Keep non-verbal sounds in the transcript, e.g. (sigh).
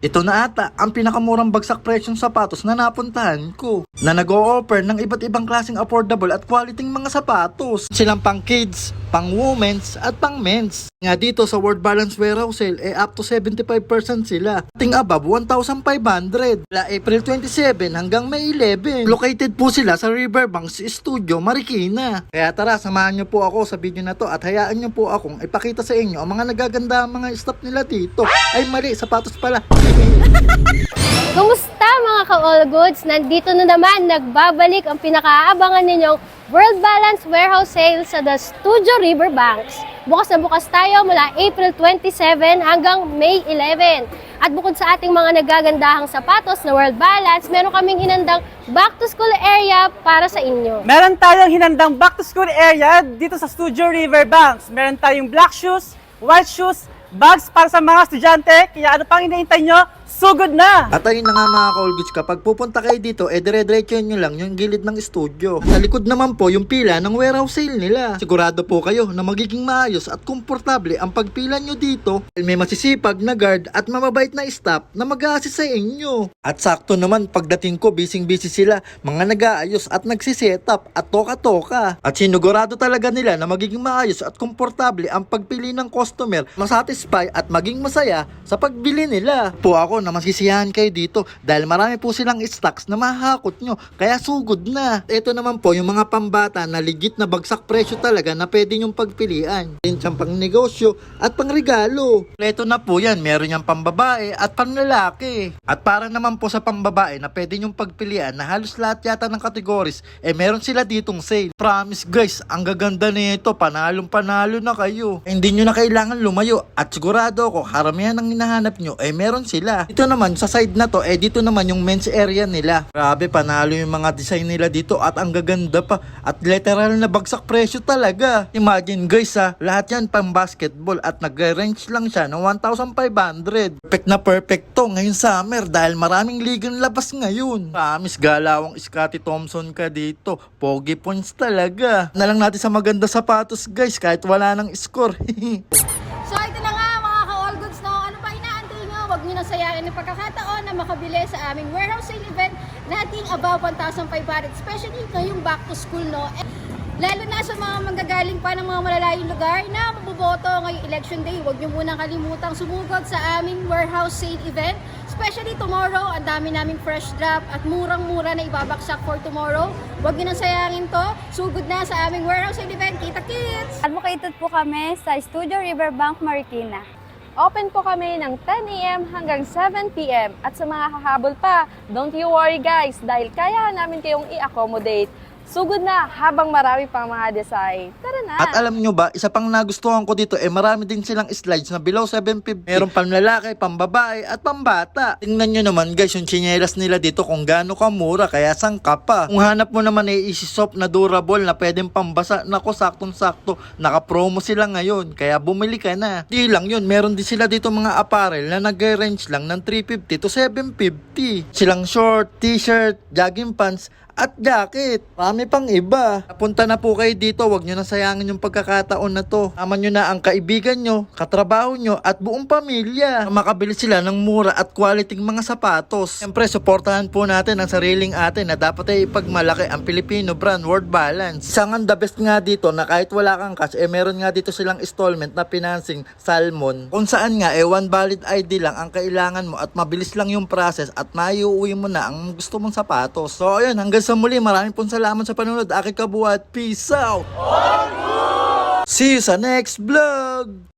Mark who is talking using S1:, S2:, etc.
S1: Ito na ata ang pinakamurang bagsak presyong sapatos na napuntahan ko. Na nag-o-offer ng iba't ibang klaseng affordable at quality mga sapatos. Silang pang kids, pang women's at pang men's. Nga dito sa World Balance Warehouse Sale eh up to 75% sila. Ting above 1,500. La April 27 hanggang May 11. Located po sila sa Riverbanks Studio, Marikina. Kaya tara, samahan niyo po ako sa video na to at hayaan niyo po akong ipakita sa inyo ang mga nagaganda mga staff nila dito. Ay mali, sapatos pala. (laughs)
S2: Kumusta mga ka-all goods? Nandito na naman, nagbabalik ang pinakaabangan ninyong World Balance Warehouse Sale sa The Studio Riverbanks. Bukas na bukas tayo mula April 27 hanggang May 11. At bukod sa ating mga nagagandahang sapatos na World Balance, meron kaming hinandang back to school area para sa inyo.
S3: Meron tayong hinandang back to school area dito sa Studio Riverbanks. Meron tayong black shoes, white shoes, bags para sa mga estudyante. Kaya ano pang hinihintay nyo? Sugod na!
S1: At ayun na nga mga ka-Olguts, kapag pupunta kayo dito, eh dire-diretso nyo lang yung gilid ng studio. Sa likod naman po yung pila ng warehouse sale nila. Sigurado po kayo na magiging maayos at komportable ang pagpila nyo dito. May masisipag na guard at mamabait na staff na mag-assist sa inyo. At sakto naman pagdating ko, busy-busy sila, mga nag-aayos at nagsisetup at toka-toka. At sinugurado talaga nila na magiging maayos at komportable ang pagpili ng customer, masatisfy at maging masaya sa pagbili nila. Po ako na masisiyahan kayo dito dahil marami po silang stocks na mahakot nyo, kaya sugod na. Ito naman po yung mga pambata na legit na bagsak presyo talaga na pwede nyong pagpilian. Din siyang pang negosyo at pang regalo. Ito na po yan, meron niyang pambabae at panlalaki. At para naman po sa pambabae na pwede nyong pagpilian na halos lahat yata ng categories, eh meron sila ditong sale. Promise guys, ang gaganda nito, panalong panalo na kayo. Hindi nyo na kailangan lumayo at sigurado ako, haramihan ng hinahanap nyo, eh meron sila. Dito naman, sa side na to, eh dito naman yung men's area nila. Grabe, panalo yung mga design nila dito at ang gaganda pa. At literal na bagsak presyo talaga. Imagine guys ha, lahat yan pang basketball at nag-range lang siya ng 1,500. Perfect na perfect to ngayong summer dahil maraming ligang labas ngayon. Promise, galawang Scotty Thompson ka dito. Pogi points talaga. Na lang natin sa maganda sapatos guys kahit wala nang score. (laughs)
S4: So ito na sayangin ng pagkakataon na makabili sa aming warehouse sale event nating above 1,500 especially ngayong back to school no. Lalo na sa mga manggagaling pa ng mga malalayong lugar na maboboto ngayong election day, huwag nyo munang kalimutang sumugod sa aming warehouse sale event. Especially tomorrow, ang dami naming fresh drop at murang-mura na ibabaksak for tomorrow. Huwag nyo nang sayangin to. Sugod na sa aming warehouse sale event. Kita kits!
S5: Advocated po kami sa Studio Riverbank, Marikina.
S6: Open po kami ng 10 a.m. hanggang 7 p.m. At sa mga hahabol pa, don't you worry guys dahil kaya namin kayong i-accommodate. Sugod na habang marami pang mga design. Tara na!
S1: At alam nyo ba, isa pang nagustuhan ko dito, eh marami din silang slides na below 750. Meron pang lalaki, pang babae, at pang bata. Tingnan nyo naman guys, yung chinelas nila dito kung gaano kamura, kaya sangka pa. Kung hanap mo naman eh, easy soft na durable na pwedeng pambasa, nako saktong-sakto, naka-promo sila ngayon, kaya bumili ka na. Di lang yun, meron din sila dito mga apparel na nag-range lang ng 350 to 750. Silang short, t-shirt, jogging pants, at jacket. Marami pang iba. Napunta na po kayo dito. Huwag nyo na sayangin yung pagkakataon na to. Tama nyo na ang kaibigan nyo, katrabaho nyo, at buong pamilya. Makabili sila ng mura at quality mga sapatos. Siyempre, suportahan po natin ang sariling atin na dapat ay ipagmalaki ang Filipino brand World Balance. Isa nga the best nga dito na kahit wala kang cash, eh meron nga dito silang installment na financing Salmon. Kung saan nga, eh one valid ID lang ang kailangan mo at mabilis lang yung process at maiuwi mo na ang gusto mong sapatos. So ayun, hanggang sa muli, maraming pong salamat sa panonood. Aking kabuhat, peace out! See you sa next vlog!